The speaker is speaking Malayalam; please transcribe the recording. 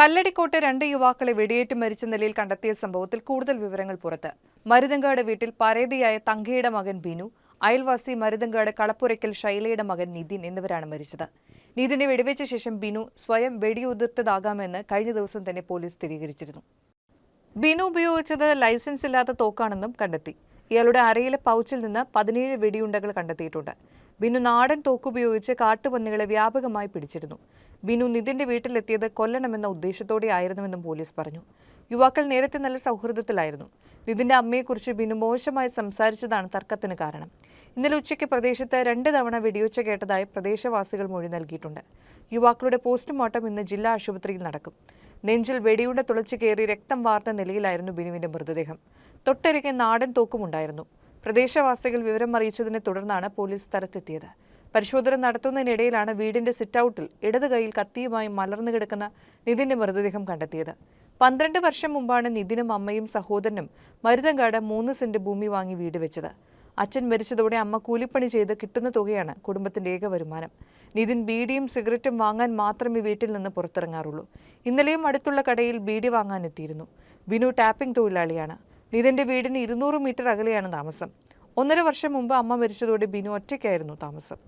കല്ലടിക്കോട്ട് രണ്ട് യുവാക്കളെ വെടിയേറ്റ് മരിച്ച നിലയിൽ കണ്ടെത്തിയ സംഭവത്തിൽ കൂടുതൽ വിവരങ്ങൾ പുറത്ത്. മരുതങ്കാട് വീട്ടിൽ പരേതിയായ തങ്കയുടെ മകൻ ബിനു അയൽവാസി മരുതങ്കാട് കളപ്പുരയ്ക്കൽ ശൈലയുടെ മകൻ നിതിൻ എന്നിവരാണ് മരിച്ചത്. നിതിനെ വെടിവെച്ച ശേഷം ബിനു സ്വയം വെടിയുതിർത്തതാകാമെന്ന് കഴിഞ്ഞ ദിവസം തന്നെ പോലീസ് സ്ഥിരീകരിച്ചിരുന്നു. ബിനു ഉപയോഗിച്ചത് ലൈസൻസ് ഇല്ലാത്ത തോക്കാണെന്നും കണ്ടെത്തി. ഇയാളുടെ അരയിലെ പൗച്ചിൽ നിന്ന് പതിനേഴ് വെടിയുണ്ടകൾ കണ്ടെത്തിയിട്ടുണ്ട്. ബിനു നാടൻ തോക്കുപയോഗിച്ച് കാട്ടുപന്നികളെ വ്യാപകമായി പിടിച്ചിരുന്നു. ബിനു നിതിന്റെ വീട്ടിലെത്തിയത് കൊല്ലണമെന്ന ഉദ്ദേശത്തോടെ ആയിരുന്നുവെന്നും പോലീസ് പറഞ്ഞു. യുവാക്കൾ നേരത്തെ നല്ല സൗഹൃദത്തിലായിരുന്നു. നിതിന്റെ അമ്മയെക്കുറിച്ച് ബിനു മോശമായി സംസാരിച്ചതാണ് തർക്കത്തിന് കാരണം. ഇന്നലെ ഉച്ചയ്ക്ക് പ്രദേശത്ത് രണ്ട് തവണ വെടിയൊച്ച കേട്ടതായി പ്രദേശവാസികൾ മൊഴി നൽകിയിട്ടുണ്ട്. യുവാക്കളുടെ പോസ്റ്റ്മോർട്ടം ഇന്ന് ജില്ലാ ആശുപത്രിയിൽ നടക്കും. നെഞ്ചിൽ വെടിയുണ്ട തുളച്ചു കയറി രക്തം വാർത്ത നിലയിലായിരുന്നു ബിനുവിന്റെ മൃതദേഹം. തൊട്ടരികെ നാടൻ തോക്കുമുണ്ടായിരുന്നു. പ്രദേശവാസികൾ വിവരം അറിയിച്ചതിനെ തുടർന്നാണ് പോലീസ് സ്ഥലത്തെത്തിയത്. പരിശോധന നടത്തുന്നതിനിടയിലാണ് വീടിന്റെ സിറ്റൌട്ടിൽ ഇടത് കൈയിൽ കത്തിയുമായി മലർന്നു കിടക്കുന്ന നിതിന്റെ മൃതദേഹം കണ്ടെത്തിയത്. പന്ത്രണ്ട് വർഷം മുമ്പാണ് നിതിനും അമ്മയും സഹോദരനും മരുതങ്കാട് മൂന്ന് സെന്റ് ഭൂമി വാങ്ങി വീട് വെച്ചത്. അച്ഛൻ മരിച്ചതോടെ അമ്മ കൂലിപ്പണി ചെയ്ത് കിട്ടുന്ന തുകയാണ് കുടുംബത്തിന്റെ ഏക വരുമാനം. നിതിൻ ബീഡിയും സിഗരറ്റും വാങ്ങാൻ മാത്രമേ വീട്ടിൽ നിന്ന് പുറത്തിറങ്ങാറുള്ളൂ. ഇന്നലെയും അടുത്തുള്ള കടയിൽ ബീഡി വാങ്ങാനെത്തിയിരുന്നു. ബിനു ടാപ്പിംഗ് തൊഴിലാളിയാണ്. നിതിന്റെ വീടിന് ഇരുന്നൂറ് മീറ്റർ അകലെയാണ് താമസം. ഒന്നര വർഷം മുമ്പ് അമ്മ മരിച്ചതോടെ ബിനു ഒറ്റയ്ക്കായിരുന്നു താമസം.